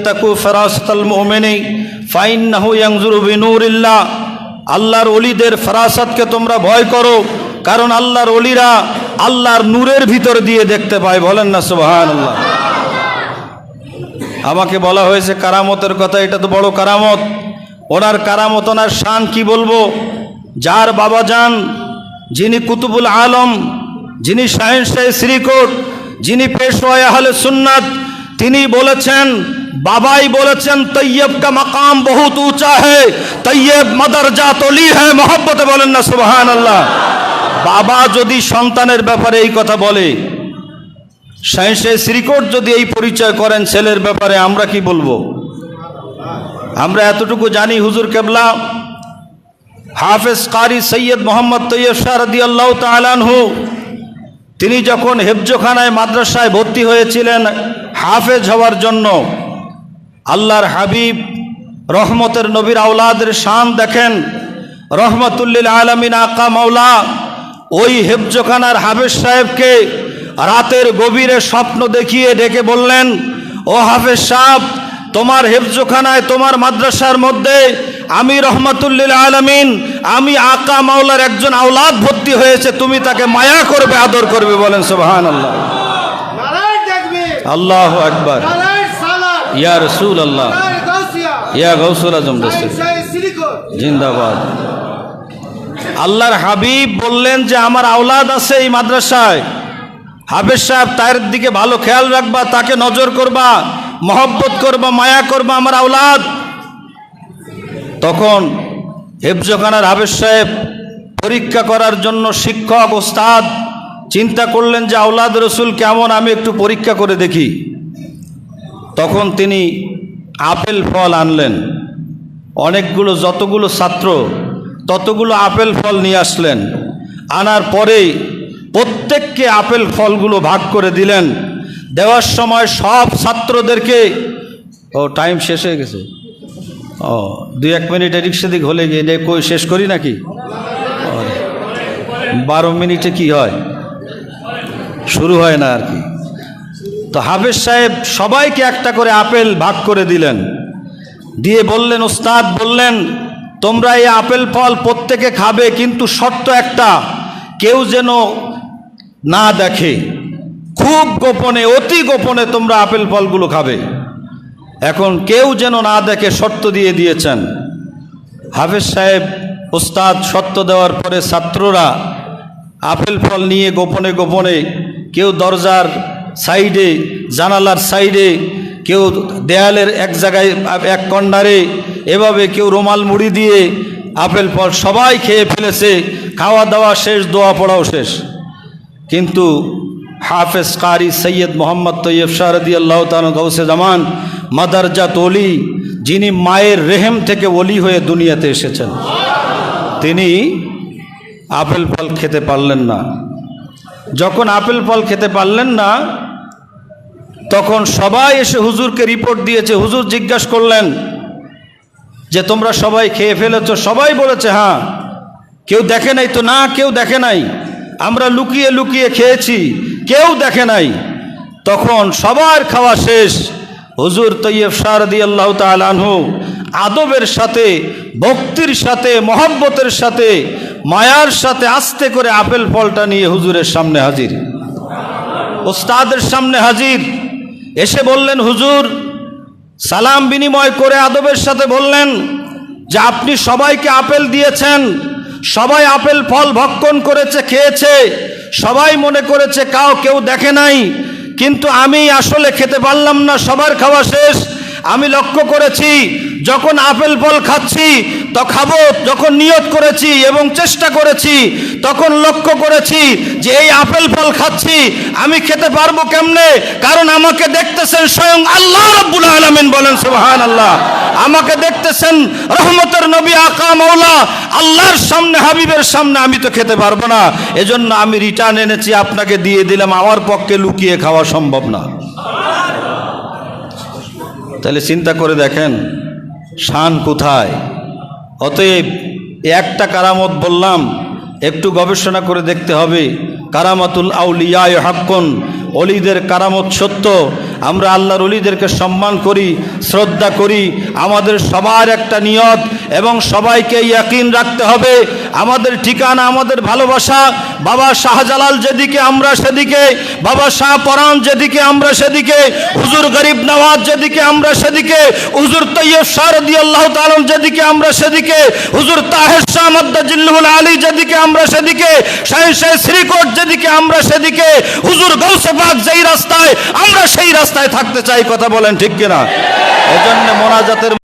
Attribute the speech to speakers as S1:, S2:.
S1: ইত্তাকু ফেরাসতাল মোমেনি ফাইন্নাহু ইয়াংজুরু বিনুরিল্লাহ। আল্লাহর অলিদের ফরাসাতকে তোমরা ভয় করো, কারণ আল্লাহর অলিরা আল্লাহর নূরের ভিতর দিয়ে দেখতে পায়। বলেন না সুবাহান আল্লাহ আমাকে বলা হয়েছে কারামতের কথা, এটা তো বড় কারামত। ওনার কারামত, ওনার শান কি বলব? যার বাবা যান, যিনি কুতুবুল আলম, যিনি শাহ শ্রীকোট, যিনি পেশওয়ায় আহলে সুন্নাত, তিনি বলেছেন বাবাই বলেছেন, তৈয়ব কা মাকাম বহুত উঁচা হে, তৈয়ব মদর জাতলি হে। মোহব্বতে বলেন না সুবহান আল্লাহ বাবা যদি সন্তানের ব্যাপারে এই কথা বলে সায়েন্সে শ্রীকোট যদি এই পরিচয় করেন ছেলের ব্যাপারে, আমরা কি বলব? আমরা এতটুকু জানি, হুজুর কেবলা, হাফেজ কারি সৈয়দ মোহাম্মদ তৈয়ব শাহ রদি আল্লাহ তালানহু তিনি যখন হেফজোখানায় মাদ্রাসায় ভর্তি হয়েছিলেন হাফেজ হওয়ার জন্য আল্লাহর হাবিব রহমতের নবীর আওলাদের শান দেখেন। রহমতুল্লিল আলমিন আকা মাওলা ওই হেফজোখানার হাফেজ সাহেবকে রাতের গভীরে স্বপ্ন দেখিয়ে ডেকে বললেন ও হাফেজ সাহেব তোমার হেফজখানায় তোমার মাদ্রাসার মধ্যে আমি রহমতুল্লিল আলমিন আমি আকা মাওলার একজন আওলাদ ভর্তি হয়েছে তুমি তাকে মায়া করবে আদর করবে বলেন সোহান আল্লাহ আল্লাহ
S2: সালাত
S1: ইয়া রসুল আল্লাহ ইয়া গৌসুল আজম জিন্দাবাদ। আল্লাহর হাবিব বললেন যে, আমার আওলাদ আছে এই মাদ্রাসায়। হাফেজ সাহেব তার দিকে ভালো খেয়াল রাখবা, তাকে নজর করবা, মহব্বত করবা, মায়া করবা, আমার আওলাদ। তখন হেফজখানার হাফেজ সাহেব পরীক্ষা করার জন্য শিক্ষক, ওস্তাদ, চিন্তা করলেন যে, আওলাদ রসুল কেমন? আমি একটু পরীক্ষা করে দেখি। তখন তিনি আপেল ফল আনলেন। অনেকগুলো যতগুলো ছাত্র, ততগুলো আপেল ফল নিয়ে আসলেন। আনার পরে প্রত্যেককে আপেল ফলগুলো ভাগ করে দিলেন। দেওয়ার সময় সব ছাত্রদেরকে, ও টাইম শেষ হয়ে গেছে। ও দুই এক মিনিট এদিক সেদিক হলে গিয়ে কই, শেষ করি নাকি? বারো মিনিটে কি হয়? শুরু হয় না আর কি। তো হাফেজ সাহেব সবাইকে একটা করে আপেল ভাগ করে দিলেন। দিয়ে বললেন, ওস্তাদ বললেন, তোমরা এই আপেল ফল প্রত্যেকে খাবে, কিন্তু শর্ত একটা, কেউ যেন না দেখে। খুব গোপনে, অতি গোপনে তোমরা আপেল ফলগুলো খাবে। এখন কেউ যেন না দেখে শর্ত দিয়ে দিয়েছেন। হাফেজ সাহেব, ওস্তাদ, শর্ত দেওয়ার পরে ছাত্ররা আপেল ফল নিয়ে গোপনে গোপনে কেউ দরজার সাইডে, জানালার সাইডে, কেউ দেয়ালের এক জায়গায়, এক কর্নারে এভাবে কেউ রুমাল মুড়ি দিয়ে আপেল ফল সবাই খেয়ে ফেলেছে, খাওয়া দাওয়া শেষ, দোয়া পড়াও শেষ। কিন্তু হাফেজ কারি সৈয়দ মোহাম্মদ তৈয়ব শারদি আল্লাহ গৌসে জামান, মাদারজাত অলি যিনি মায়ের রেহেম থেকে অলি হয়ে দুনিয়াতে এসেছেন, তিনি আপেল ফল খেতে পারলেন না। যখন আপেল ফল খেতে পারলেন না তখন সবাই এসে হুজুরকে রিপোর্ট দিয়েছে। হুজুর জিজ্ঞাসা করলেন যে, তোমরা সবাই খেয়ে ফেলেছ? সবাই বলেছে হ্যাঁ। কেউ দেখে নাই তো না, কেউ দেখে নাই। আমরা লুকিয়ে লুকিয়ে খেয়েছি, কেউ দেখে নাই। তখন সবার খাওয়া শেষ। হুজুর তৈয়ব শারদি আল্লাহ তালানহু আদবের সাথে, ভক্তির সাথে, মহব্বতের সাথে, মায়ার সাথে আস্তে করে আপেল ফলটা নিয়ে হুজুরের সামনে হাজির। ওস্তাদের সামনে হাজির। এসে বললেন, হুজুর, সালাম বিনিময় করে আদবের সাথে বললেন যে আপনি সবাইকে আপেল দিয়েছেন, সবাই আপেল ফল ভক্ষণ করেছে, খেয়েছে, সবাই মনে করেছে কাউ কেউ দেখে নাই, কিন্তু আমি আসলে খেতে পারলাম না, সবার খাওয়া শেষ আমি লক্ষ্য করেছি, যখন আপেল ফল খাচ্ছি, তো খাব, যখন নিয়ত করেছি এবং চেষ্টা করেছি, তখন লক্ষ্য করেছি যে এই আপেল ফল খাচ্ছি, আমি খেতে পারব কেমনে? কারণ আমাকে দেখতেছেন স্বয়ং আল্লাহ রব্বুল আলমিন বলেন সুবাহান আল্লাহ আমাকে দেখতেছেন রহমতের নবী, আকা মৌলা আল্লাহর সামনে, হাবিবের সামনে আমি তো খেতে পারব না। এজন্য আমি রিটার্ন এনেছি, আপনাকে দিয়ে দিলাম, আমার পক্ষে লুকিয়ে খাওয়া সম্ভব না। তাহলে চিন্তা করে দেখেন, শান কোথায়? অতএব একটা কারামত বললাম, একটু গবেষণা করে দেখতে হবে। কারামাতুল আউলিয়ায় হাক্কন, অলিদের কারামত সত্য আমরা আল্লাহর অলিদেরকে সম্মান করি, শ্রদ্ধা করি, আমাদের সবার একটা নিয়ত এবং সবাইকে ইয়াকিন রাখতে হবে। আমাদের ঠিকানা, আমাদের ভালোবাসা, বাবা শাহজালাল যেদিকে, আমরা সেদিকে, বাবা শাহ পরাণ যেদিকে, আমরা সেদিকে, হুজুর গরিব নওয়াজ যেদিকে, আমরা সেদিকে, হুজুর তৈয়ব শারদি আল্লাহ তালন যেদিকে, আমরা সেদিকে, হুজুর তাহের শাহ মদ্দাজিল্লুল আলী যেদিকে, আমরা সেদিকে, শাহ শাহ শ্রীকোট যেদিকে, আমরা সেদিকে, হুজুর গৌসেবাগ যেই রাস্তায়, আমরা সেই রাস্তায় থাকতে চাই কথা বলেন ঠিক কিনা? এজন্য মোনাজাতের